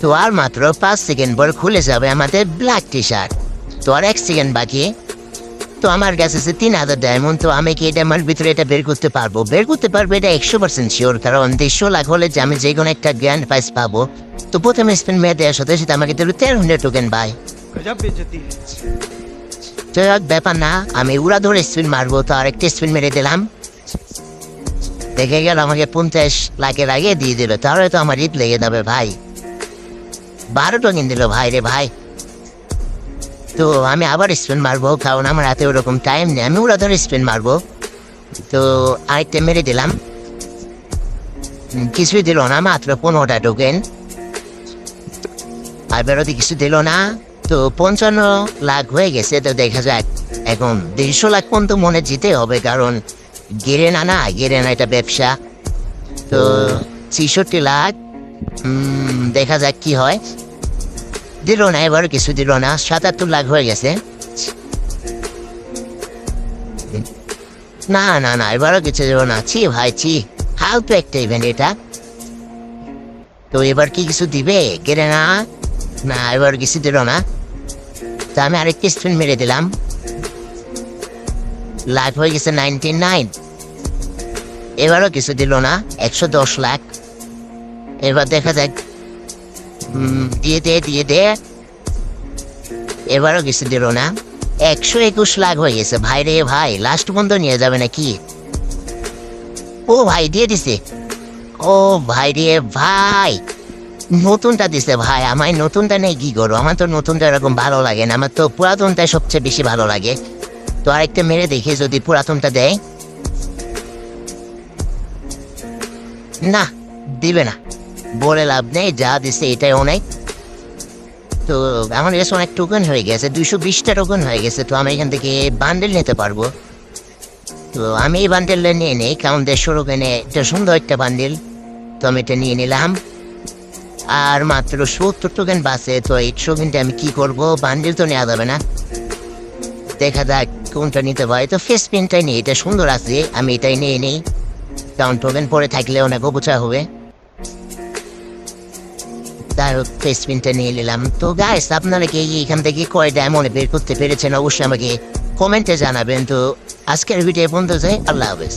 তো আর মাত্র পাঁচ সেকেন্ড পর খুলে যাবে আমাদের ব্ল্যাক টি শার্ট তো আর এক সেকেন্ড বাকি। তো আমার কাছে আছে তিন হাজার ডায়মন্ড তো আমি কি এটা আমার ভিতরে এটা বের করতে পারব? বের করতে পারব এটা একশো পার্সেন্ট শিওর কারণ দেড়শো লাখ হলে যে আমি যে কোনো একটা গ্র্যান্ড প্রাইজ পাবো। তো প্রথমে স্পেন মেয়ে দেওয়ার সাথে সাথে আমাকে দেবে তেরো হান্ড্রেড টোকেন বাই হোক ব্যাপার না আমি উড়া ধরে স্পিন মারবো তো আর একটা স্পিন মেরে দিলাম। দেখে গেল আমাকে পঞ্চাশ লাখের আগে দিয়ে দেবে তাহলে তো আমার ঈদ লেগে যাবে ভাই। বারো টোকেন দিল, ভাই রে ভাই। তো আমি আবার স্পিন মারবো, কারণ আমার হাতে ওরকম টাইম নেই। আমি ওরা ধরে স্পিন মারবো। তো আরেকটা মেরে দিলাম। কিছুই দিল না, মাত্র পনেরোটা টোকেন আর বেরোতে কিছু দিল না। তো পঞ্চান্ন লাখ হয়ে গেছে, তো দেখা যাক। এখন দেড়শো লাখ পর্যন্ত মনে যেতে হবে, কারণ গেরে না না গেরে না, এটা ব্যবসা। তো ছেষট্টি লাখ। দেখা যাক কি হয়। দিল না এবার কিছু দিল না। সাতাত্তর লাখ হয়ে গেছে। না না না, এবারও কিছু দিল না। ছি ভাই, ছি। ফালতু একটা ইভেন্ট এটা। তো এবার কি কিছু দিবে? গেরে না। না, এবার কিছু দিল না। তা আমি আরেকটি স্পিন মেরে দিলাম। লাখ হয়ে গেছে নাইনটি নাইন এবারও কিছু দিল না। একশো দশ লাখ। এবার দেখা যাক। দিয়ে দে দিয়ে দে। এবারও কিছু দিল না। একশো একুশ লাখ হয়ে গেছে। ভাই রে ভাই লাস্ট বন্ধ নিয়ে যাবে নাকি? ও ভাই, দিয়ে দিছে। ও ভাই রে ভাই, নতুনটা দিছে ভাই। আমার নতুনটা নেই কি করো আমার তো নতুনটা এরকম ভালো লাগে না। আমার তো পুরাতনটা সবচেয়ে বেশি ভালো লাগে। তো আরেকটা মেরে দেখি যদি পুরাতনটা দেয়। না, দিবে না। বলে লাভ নেই, যা দিছে এটাই অনেক। তো আমার কাছে অনেক টোকেন হয়ে গেছে, দুইশো বিশটা টোকেন হয়ে গেছে, তো আমি এখান থেকে বান্ডেল নিতে পারব। তো আমি এই বান্ডেলটা নিয়ে নিই, কারণ দেড়শো টোকেনে একটা সুন্দর একটা বান্ডেল তো আমি এটা নিয়ে নিলাম। আর মাত্র সত্তর টোকেন বাসে তো এই টোকেনটা আমি কি করব? বান্ডেল তো নেওয়া যাবে না। দেখা যাক কোনটা নিতে পারি। তো ফেস প্রিন্টটাই নিই, এটা সুন্দর আছে, আমি এটাই নিয়ে নিই। কারণ টোকেন পরে থাকলে অনেক অবচা হবে। তার প্রিন্টটা নিয়ে নিলাম তো গাইস আপনারা কি এখান থেকে কয় মনে বের করতে পেরেছেন? অবশ্যই আমাকে কমেন্টে জানাবেন। তো আজকের ভিডিও বন্ধ যায় আল্লাহ হাফেজ।